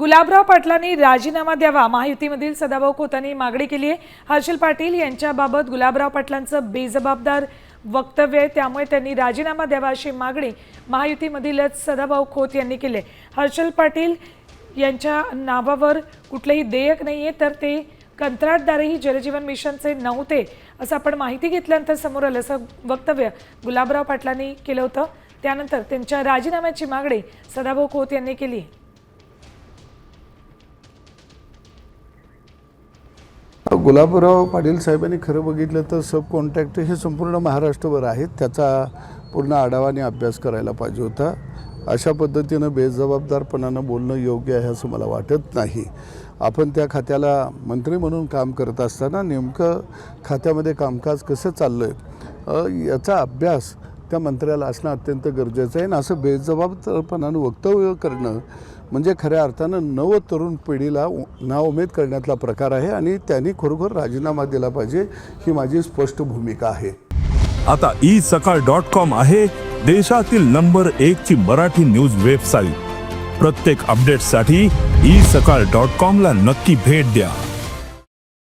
गुलाबराव पाटलांनी राजीनामा द्यावा. महायुतीमधील सदाभाऊ खोतांनी मागणी केली आहे. हर्षल पाटील यांच्याबाबत गुलाबराव पाटलांचं बेजबाबदार वक्तव्य आहे. त्यामुळे त्यांनी राजीनामा द्यावा अशी मागणी महायुतीमधीलच सदाभाऊ खोत यांनी केली आहे. हर्षल पाटील यांच्या नावावर कुठलंही देयक नाही आहे तर ते कंत्राटदारही जलजीवन मिशनचे नव्हते असं आपण माहिती घेतल्यानंतर समोर आलं. असं वक्तव्य गुलाबराव पाटलांनी केलं होतं. त्यानंतर त्यांच्या राजीनाम्याची मागणी सदाभाऊ खोत यांनी केली. गुलाबराव पाटील साहेबांनी खरं बघितलं तर सब कॉन्ट्रॅक्ट हे संपूर्ण महाराष्ट्रभर आहेत. त्याचा पूर्ण आढावाने अभ्यास करायला पाहिजे होता. अशा पद्धतीनं बेजबाबदारपणानं बोलणं योग्य आहे असं मला वाटत नाही. आपण त्या खात्याला मंत्री म्हणून काम करत असताना नेमकं खात्यामध्ये कामकाज कसं चाललं आहे याचा अभ्यास त्या मंत्र्याला असणं अत्यंत गरजेचं आहे. आणि असं बेजबाबदारपणानं वक्तव्य करणं म्हणजे खऱ्या अर्थानं नव तरुण पिढीला नाउमेद करण्यातला प्रकार आहे आणि त्यांनी खरोखर राजीनामा दिला पाहिजे ही माझी स्पष्ट भूमिका आहे. आता ई सकाळ डॉट कॉम आहे देशातील नंबर एक ची मराठी न्यूज वेबसाईट. प्रत्येक अपडेटसाठी ई सकाळ डॉट कॉम ला नक्की भेट द्या.